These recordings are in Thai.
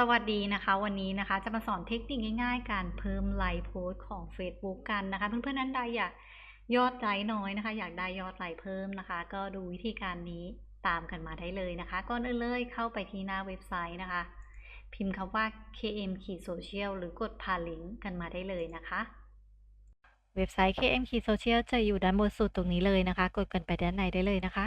สวัสดีนะคะ วันนี้นะคะจะมาสอนเทคนิคง่ายๆ การเพิ่มไลค์โพสต์ของ Facebook กันนะคะ เพื่อนๆนั้นใดอยากยอดไลค์น้อยนะคะ อยากได้ยอดไลค์เพิ่มนะคะ ก็ดูวิธีการนี้ตามกันมาได้เลยนะคะก่อนอื่นเลยเข้าไปที่หน้าเว็บไซต์นะคะ พิมพ์คำว่า km ขีด social หรือกดผ่านลิงก์กันมาได้เลยนะคะ เว็บไซต์ km ขีด social จะอยู่ด้านบนสุดตรงนี้เลยนะคะ กดกันไปด้านในได้เลยนะคะ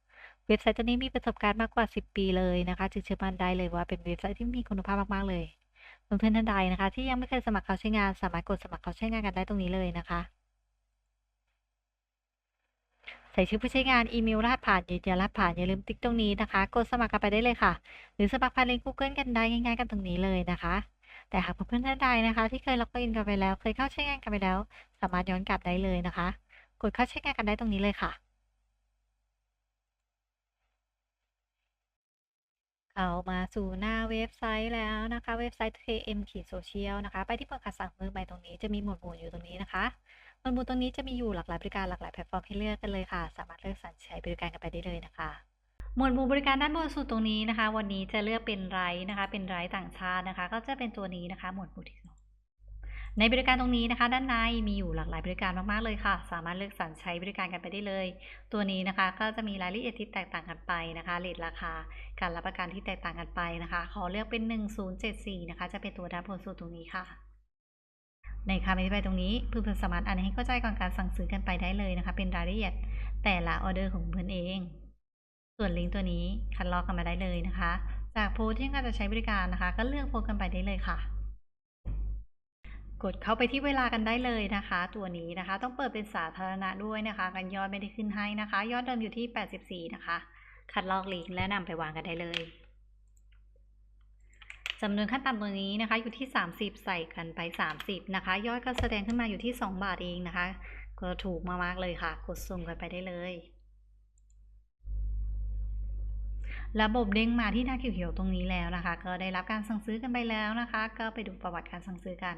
เว็บไซต์ตัวนี้มีประสบการณ์มากกว่า 10 ปีเลยนะคะ จึงเชื่อมั่นได้เลยว่าเป็นเว็บไซต์ที่มีคุณภาพมากๆเลยเพื่อนๆท่านใดนะคะ ที่ยังไม่เคยสมัครเขาใช้งาน สามารถกดสมัครเขาใช้งานกันได้ตรงนี้เลยนะคะ ใส่ชื่อผู้ใช้งานอีเมลรหัสผ่านยืนยันรหัสผ่านอย่าลืมติ๊กตรงนี้นะคะกดสมัครกันไปได้เลยค่ะ หรือสมัครผ่านลิงก์ Google กันได้ง่ายๆกันตรงนี้เลยนะคะ แต่หากเพื่อนๆท่านใดนะคะ ที่เคยล็อกอินกันไปแล้ว เคยเข้าใช้งานกันไปแล้ว สามารถย้อนกลับได้เลยนะคะ กดเข้าใช้งานกันได้ตรงนี้เลยค่ะ เข้ามาสู่หน้าเว็บไซต์แล้วนะคะ เว็บไซต์ KM ขีดโซเชียลนะคะ ไปที่เปิดคำสั่งมือใหม่ตรงนี้จะมีหมวดหมู่อยู่ตรงนี้นะคะหมวดหมู่ตรงนี้จะมีอยู่หลากหลายบริการหลากหลายแพลตฟอร์มให้เลือกกันเลยค่ะ สามารถเลือกสรรใช้บริการกันไปได้เลยนะคะหมวดหมู่บริการด้านบนสุดตรงนี้นะคะ วันนี้จะเลือกเป็นไรนะคะ เป็นไรต่างชาตินะคะ ก็จะเป็นตัวนี้นะคะ หมวดหมู่ที่ ในบริการตรงนี้นะคะ ด้านในมีอยู่หลากหลายบริการมากๆเลยค่ะ สามารถเลือกสรรใช้บริการกันไปได้เลย ตัวนี้นะคะก็จะมีรายละเอียดที่แตกต่างกันไปนะคะเรทราคา การรับประกันที่แตกต่างกันไปนะคะ ขอเลือกเป็น 1074 นะคะ จะเป็นตัวด้านบนสุดตรงนี้ค่ะ ในคำอธิบายตรงนี้เพื่อนๆสามารถอ่านให้เข้าใจก่อนการสั่งซื้อกันไปได้เลยนะคะ เป็นรายละเอียดแต่ละออเดอร์ของเพื่อนเอง ส่วนลิงก์ตัวนี้คัดลอกกันมาได้เลยนะคะ จากโพสที่ต้องการจะใช้บริการนะคะ ก็เลือกโพสกันไปได้เลยค่ะ กดเข้าไปที่เวลากันได้เลยนะคะ ตัวนี้นะคะ ต้องเปิดเป็นสาธารณะด้วยนะคะ กันยอดไม่ได้ขึ้นให้นะคะ ยอดเดิมอยู่ที่ 84 นะคะ คัดลอกลิงก์และนำไปวางกันได้เลยจำนวนขั้นต่ำตัวนี้นะคะ อยู่ที่ 30 ใส่กันไป 30 นะคะ ยอดก็แสดงขึ้นมาอยู่ที่ 2 บาทเองนะคะ ก็ถูกมากๆเลยค่ะกดสุ่มกันไปได้เลยระบบเด้งมาที่หน้าเขียวๆตรงนี้แล้วนะคะ ก็ได้รับการสั่งซื้อกันไปแล้วนะคะ ก็ไปดูประวัติการสั่งซื้อกัน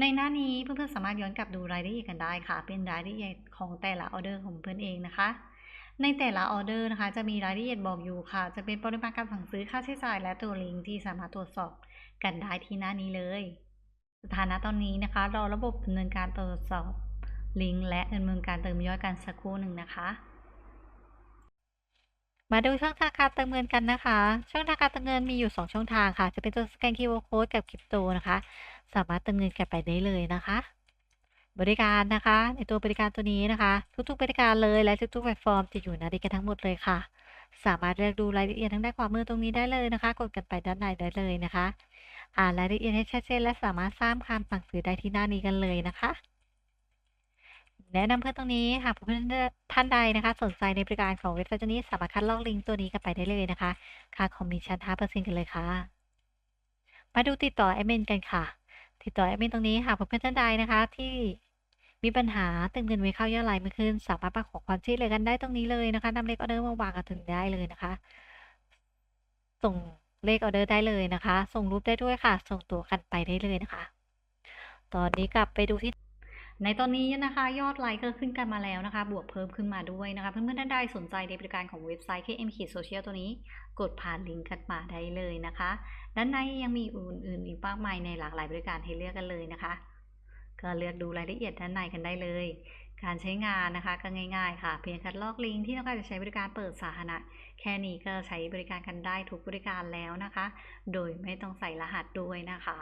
ในหน้านี้เพื่อนๆสามารถย้อนกลับดูรายละเอียดกันได้ค่ะ เป็นรายละเอียดของแต่ละออเดอร์ของเพื่อนเองนะคะ ในแต่ละออเดอร์นะคะ จะมีรายละเอียดบอกอยู่ค่ะ จะเป็นปริมาณการสั่งซื้อค่าใช้จ่าย และตัวลิงก์ที่สามารถตรวจสอบกันได้ที่หน้านี้เลย สถานะตอนนี้นะคะรอระบบดำเนินการตรวจสอบลิงก์และดำเนินการเติมยอดกันสักครู่หนึ่งนะคะมาดูช่องทางการเติมเงินกันนะคะ ช่องทางการเติมเงินมีอยู่ 2 ช่องทางค่ะ จะเป็นตัวสแกน QR Code กับคริปโตนะคะ สามารถเติมเงินกันไปได้เลยนะคะ บริการนะคะ ในตัวบริการตัวนี้นะคะ ทุกๆบริการเลยและทุกๆแพลตฟอร์มจะอยู่ในนี้กันทั้งหมดเลยค่ะ สามารถเลือกดูรายละเอียดทางด้านขวามือตรงนี้ได้เลยนะคะ กดกันไปด้านในได้เลยนะคะอ่านรายละเอียดให้ชัดเจนและสามารถสร้างคำสั่งซื้อได้ที่หน้านี้กันเลยนะคะ แนะนำเพื่อนตรงนี้หากเพื่อนท่านใดนะคะ สนใจในบริการของเว็บไซต์ตัวนี้สามารถคัดลอกลิงก์ตัวนี้กันไปได้เลยนะคะ ค่าคอมมิชชั่น5%กันเลยค่ะ มาดูติดต่อแอดมินกันค่ะ ติดต่อแอดมินตรงนี้หากเพื่อนท่านใดนะคะ ที่มีปัญหาตึงเงินไว้เข้ายอดไลน์ไม่ขึ้น สามารถมาขอความช่วยเหลือกันได้ตรงนี้เลยนะคะนำเลขออเดอร์มาวางกันถึงได้เลยนะคะ ส่งเลขออเดอร์ได้เลยนะคะ ส่งรูปได้ด้วยค่ะ ส่งตัวกันไปได้เลยนะคะ ตอนนี้กลับไปดูที่ ในตอนนี้นะคะยอดไลค์ก็ขึ้นกันมาแล้วนะคะ บวกเพิ่มขึ้นมาด้วยนะคะ เพื่อนๆท่านใดสนใจในบริการของเว็บไซต์ KM ขีดโซเชียลตัวนี้ กดผ่านลิงก์กันมาได้เลยนะคะ ด้านในยังมีอื่นๆอีกมากมายในหลากหลายบริการให้เลือกกันเลยนะคะ ก็เลือกดูรายละเอียดด้านในกันได้เลย การใช้งานนะคะก็ง่าย ๆ ค่ะ เพียงคัดลอกลิงก์ที่ต้องการจะใช้บริการเปิดสาธารณะแค่นี้ก็ใช้บริการกันได้ทุกบริการแล้วนะคะ โดยไม่ต้องใส่รหัสด้วยนะคะ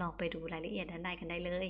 ลองไปดูรายละเอียดด้านในกันได้เลย